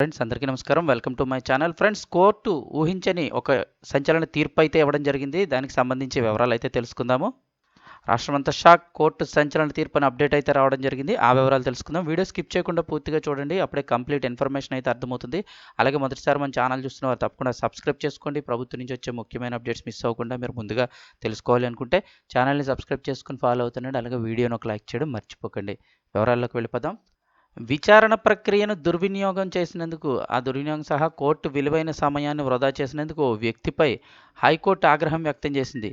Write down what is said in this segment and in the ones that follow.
Friends అందరికీ నమస్కారం. Welcome to my channel friends court ఊహించని ఒక సంచలన తీర్పు అయితే ఇవ్వడం జరిగింది. దానికి సంబంధించి వివరాలు అయితే తెలుసుకుందాము. రాష్ట్రమంతా షాక్ కోర్టు సంచలన తీర్పు అని అప్డేట్ అయితే రావడం జరిగింది. ఆ వివరాలు తెలుసుకుందాం. వీడియో స్కిప్ చేయకుండా పూర్తిగా చూడండి. అప్పుడే కంప్లీట్ ఇన్ఫర్మేషన్ అయితే అర్థమవుతుంది. అలాగే మొదటిసారి మన ఛానల్ చూస్తున్న వారు తప్పకుండా సబ్స్క్రైబ్ చేసుకోండి. ప్రభుత్వం నుంచి వచ్చే ముఖ్యమైన అప్డేట్స్ మిస్ అవ్వకుండా మీరు ముందుగా తెలుసుకోవాలి అనుకుంటే ఛానల్ని సబ్స్క్రైబ్ చేసుకుని ఫాలో అవుతుండండి. అలాగే వీడియోని ఒక లైక్ చేయడం మర్చిపోకండి. వివరాల్లోకి వెళ్ళిపోదాం. విచారణ ప్రక్రియను దుర్వినియోగం చేసినందుకు ఆ దుర్వినియోగం సహా కోర్టు విలువైన సమయాన్ని వృధా చేసినందుకు ఓ వ్యక్తిపై హైకోర్టు ఆగ్రహం వ్యక్తం చేసింది.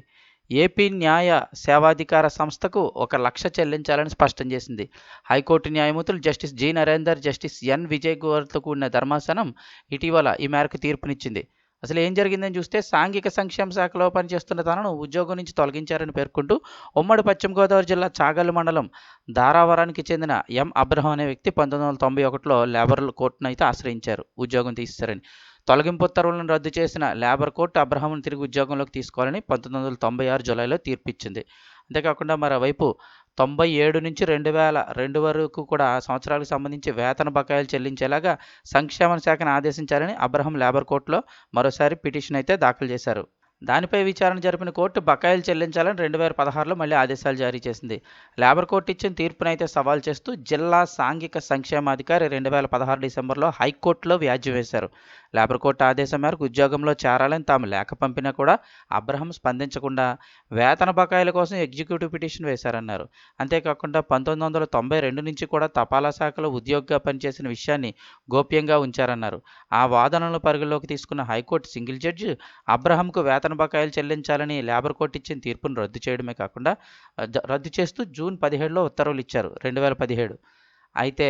ఏపీ న్యాయ సేవాధికార సంస్థకు ఒక లక్ష చెల్లించాలని స్పష్టం చేసింది. హైకోర్టు న్యాయమూర్తులు justice G. Narender justice N. Vijay గోవర్తో కూడిన ధర్మాసనం ఇటీవల ఈ మేరకు తీర్పునిచ్చింది. అసలు ఏం జరిగిందని చూస్తే సాంఘిక సంక్షేమ శాఖలో పనిచేస్తున్న తనను ఉద్యోగం నుంచి తొలగించారని పేర్కొంటూ ఉమ్మడి పశ్చిమ గోదావరి జిల్లా చాగల్ మండలం దారావరానికి చెందిన ఎం అబ్రహం అనే వ్యక్తి పంతొమ్మిది వందల తొంభై ఒకటిలో లేబర్ కోర్టును అయితే ఆశ్రయించారు. ఉద్యోగం తీస్తారని తొలగింపు ఉత్తర్వులను రద్దు చేసిన లేబర్ కోర్టు అబ్రహాంను తిరిగి ఉద్యోగంలోకి తీసుకోవాలని పంతొమ్మిది వందల తొంభై ఆరు జూలైలో తీర్పిచ్చింది. అంతేకాకుండా మరోవైపు తొంభై ఏడు నుంచి రెండు వేల రెండు వరకు కూడా సంవత్సరాలకు సంబంధించి వేతన బకాయిలు చెల్లించేలాగా సంక్షేమ శాఖను ఆదేశించాలని అబ్రహం లేబర్ కోర్టులో మరోసారి పిటిషన్ అయితే దాఖలు చేశారు. దానిపై విచారణ జరిపిన కోర్టు బకాయిలు చెల్లించాలని రెండు వేల పదహారులో మళ్ళీ ఆదేశాలు జారీ చేసింది. లేబర్ కోర్టు ఇచ్చిన తీర్పునైతే సవాల్ చేస్తూ జిల్లా సాంఘిక సంక్షేమాధికారి రెండు వేల పదహారు డిసెంబర్లో హైకోర్టులో వ్యాజ్యం వేశారు. లేబర్ కోర్టు ఆదేశం మేరకు ఉద్యోగంలో చేరాలని తాము లేఖ పంపినా కూడా అబ్రహం స్పందించకుండా వేతన బకాయిల కోసం ఎగ్జిక్యూటివ్ పిటిషన్ వేశారన్నారు. అంతేకాకుండా పంతొమ్మిది వందల తొంభై రెండు నుంచి కూడా తపాలా శాఖలో ఉద్యోగిగా పనిచేసిన విషయాన్ని గోప్యంగా ఉంచారన్నారు. ఆ వాదనలను పరిగణలోకి తీసుకున్న హైకోర్టు సింగిల్ జడ్జి అబ్రహంకు వేతన బకాయిలు చెల్లించాలని లేబర్ కోర్టు ఇచ్చిన తీర్పును రద్దు చేయడమే కాకుండా రద్దు చేస్తూ జూన్ పదిహేడులో ఉత్తర్వులు ఇచ్చారు రెండు వేల పదిహేడు. అయితే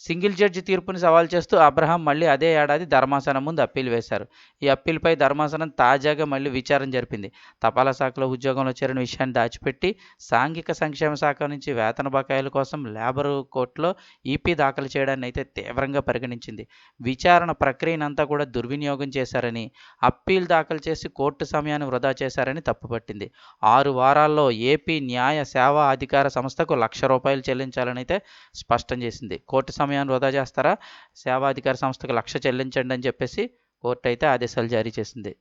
సింగిల్ జడ్జి తీర్పుని సవాల్ చేస్తూ అబ్రహాం మళ్ళీ అదే ఏడాది ధర్మాసనం ముందు అప్పీల్ వేశారు. ఈ అప్పీల్పై ధర్మాసనం తాజాగా మళ్ళీ విచారణ జరిపింది. తపాలా శాఖలో ఉద్యోగంలో చేరిన విషయాన్ని దాచిపెట్టి సాంఘిక సంక్షేమ శాఖ నుంచి వేతన బకాయిల కోసం లేబర్ కోర్టులో ఈపీ దాఖలు చేయడాన్ని అయితే తీవ్రంగా పరిగణించింది. విచారణ ప్రక్రియనంతా కూడా దుర్వినియోగం చేశారని అప్పీల్ దాఖలు చేసి కోర్టు సమయాన్ని వృధా చేశారని తప్పుపట్టింది. ఆరు వారాల్లో ఏపీ న్యాయ సేవా అధికార సంస్థకు లక్ష రూపాయలు చెల్లించాలని అయితే స్పష్టం చేసింది. కోర్టు సమయాన్ని వృధా చేస్తారా? సేవాధికార సంస్థకు లక్ష చెల్లించండి అని చెప్పేసి కోర్టు అయితే ఆదేశాలు జారీ చేసింది.